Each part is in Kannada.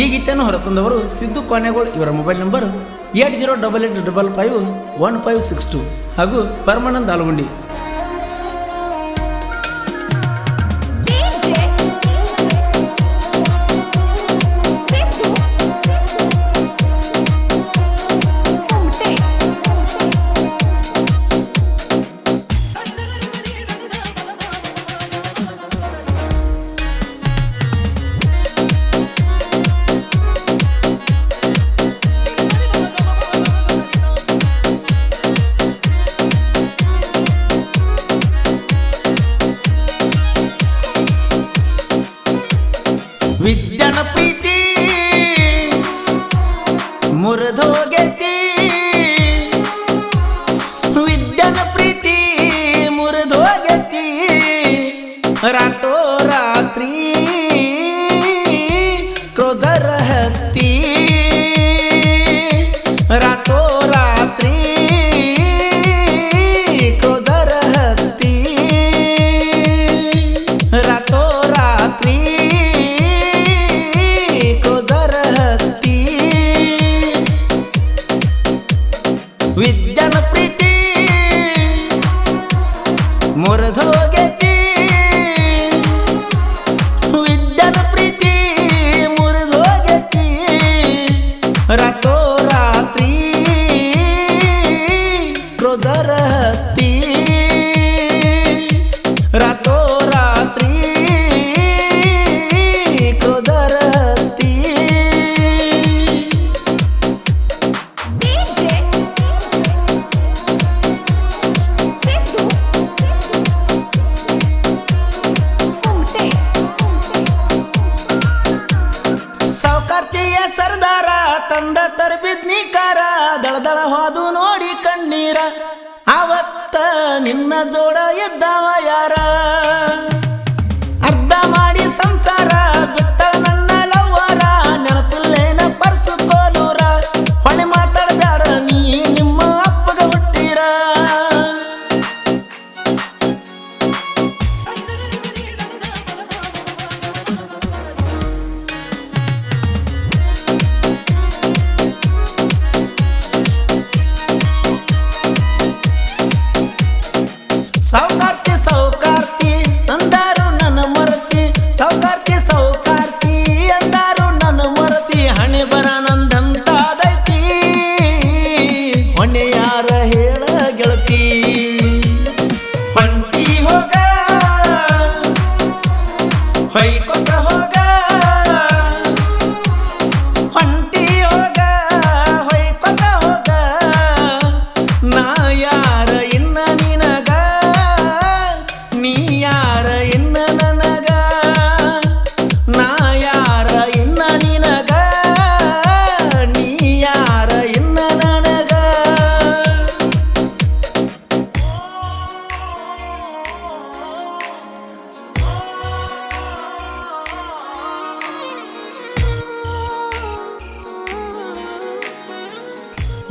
ಈ ಗೀತೆಯನ್ನು ಹೊರತಂದವರು ಸಿದ್ದು ಕೊನೆಗೋಳ್ ಇವರ mobile number eight zero double eight double five one five six two ಹಾಗೂ ಪರಮಾನಂದ್ ಆಲಗುಂಡಿ. വിദ്യണപ്പി ಹೊರದೋಗೆ ಅವತ್ತ ನಿನ್ನ ಜೋಡ ಎದ್ದಾವ ಯಾರ?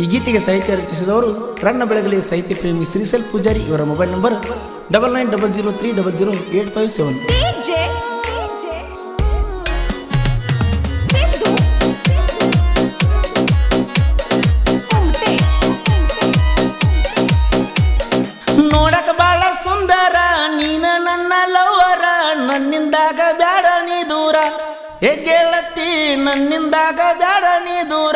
ಈ ಗೀತೆಗೆ ಸಾಹಿತ್ಯ ರಚಿಸಿದವರು ರನ್ನ ಬೆಳಗಲಿ ಸಾಹಿತ್ಯ ಪ್ರೇಮಿ ಶ್ರೀಸಲ್ ಪೂಜಾರಿ ಇವರ mobile number double nine double zero three double zero eight five seven. ನನ್ನಿಂದಾಗ ಬ್ಯಾಡ ನೀ ದೂರ. ಏ ಕೇಳತ್ತಿ ನನ್ನಿಂದಾಗ ಬ್ಯಾಡ ನೀ ದೂರ.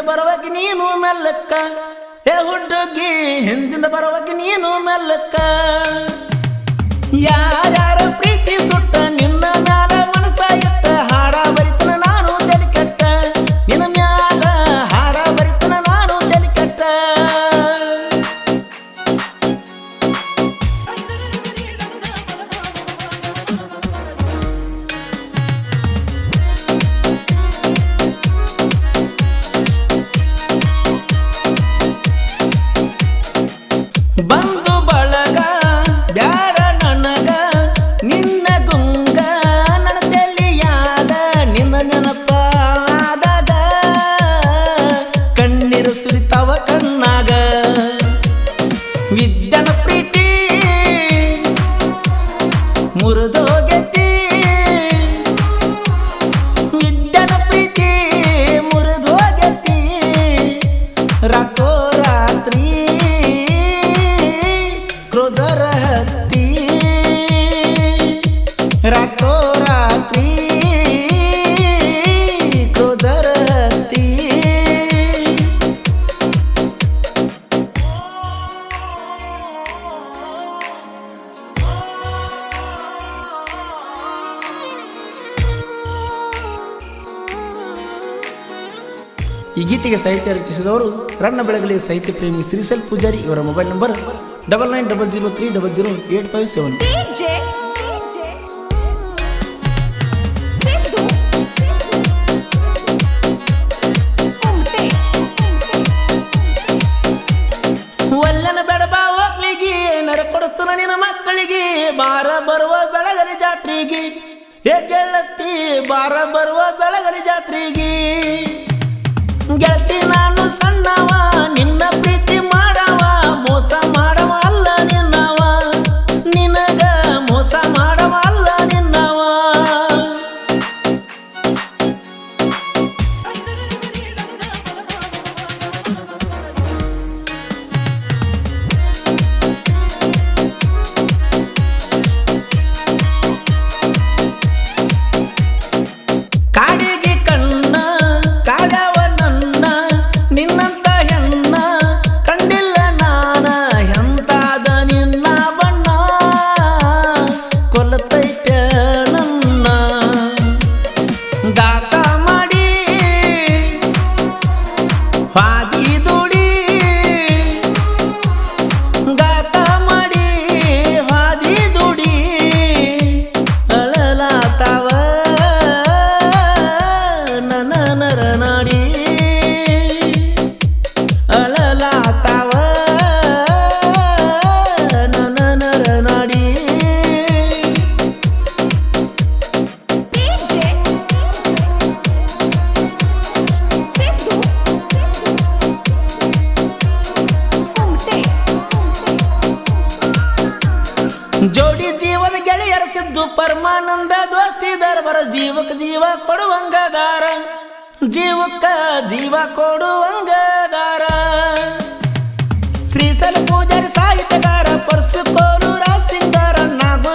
ಬರುವಾಗ ನೀನು ಮೆಲ್ಲಕ್ಕ? ಏ ಹುಡುಗಿ ಹಿಂದಿಂದ ಬರುವಾಗ ನೀನು ಮೆಲ್ಲಕ್ಕ? ಯಾರ್ಯಾರ repetir. ಗೀತೆಗೆ ಸಾಹಿತ್ಯ ರಚಿಸಿದವರು ರನ್ನ ಬೆಳಗಲಿ ಸಾಹಿತ್ಯ ಪ್ರೇಮಿ ಶ್ರೀಸಲ್ ಪೂಜಾರಿ ಇವರ mobile number double nine double zero three double zero eight five seven. ಒಲ್ಲನ ಬೆಡಬ ಹೋಗ್ಲಿಗೆ ನರ ಕೊಡಿಸ್ತಾನ ನಿನ್ನ ಮಕ್ಕಳಿಗೆ ಬಾರ ಬರುವ ಬೆಳಗರಿ ಜಾತ್ರೆಗೆ. ಏ ಬಾರ ಬರುವ ಬೆಳಗರಿ ಜಾತ್ರೆಗೆ. ಗೆಳತಿ ನಾನು ಸಣ್ಣವ ಗೆಳೆಯರ ಸಿದ್ದು ಪರಮಾನಂದ ದೋಸ್ತಿ ದರ್ಬರ ಜೀವಕ ಜೀವ ಕೊಡುವಂಗದಾರ. ಜೀವಕ್ಕ ಜೀವ ಕೊಡುವಂಗದಾರ. ಶ್ರೀಸಲ ಪೂಜಾರಿ ಸಾಹಿತ್ಯಗಾರ ಪರಸು ಕೋಲು ರಾಸಿಂಗಾರ ನಾಗು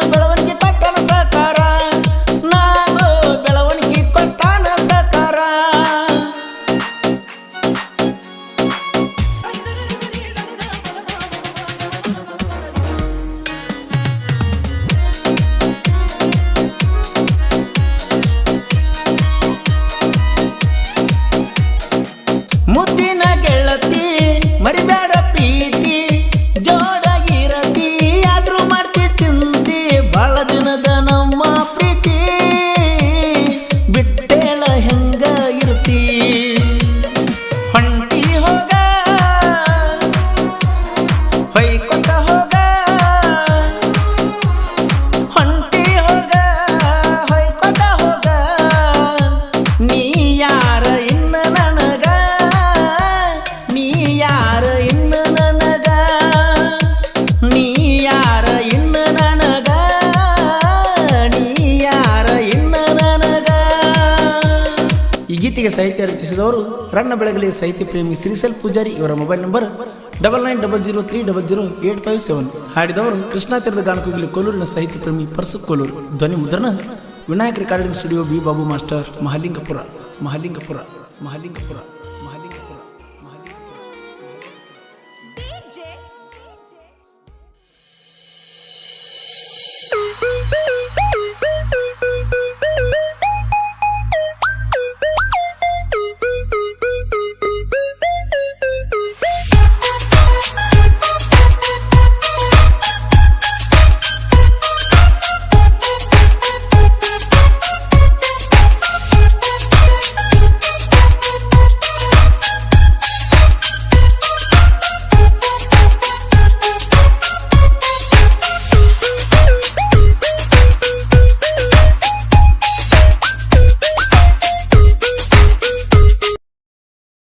ಮುದ್ದಿನ ಗೆಳತಿ ಈ ಗೀತೆಗೆ ಸಾಹಿತ್ಯ ರಚಿಸಿದವರು ರನ್ನ ಬೆಳಗಲಿ ಸಾಹಿತ್ಯ ಪ್ರೇಮಿ ಶ್ರೀಸಲ್ ಪೂಜಾರಿ ಇವರ mobile number double nine double zero three double zero eight five seven. ಹಾಡಿದವರು Krishna ತೀರದ ಗಾನಕೋಗಿಲಿ ಕೋಲೂರಿನ ಸಾಹಿತ್ಯ ಪ್ರೇಮಿ ಪರ್ಸು ಕೋಲೂರು. ಧ್ವನಿ ಮುದ್ರಣ Vinayaka recording studio B Babu master Mahalingapura Mahalingapura Mahalingapura.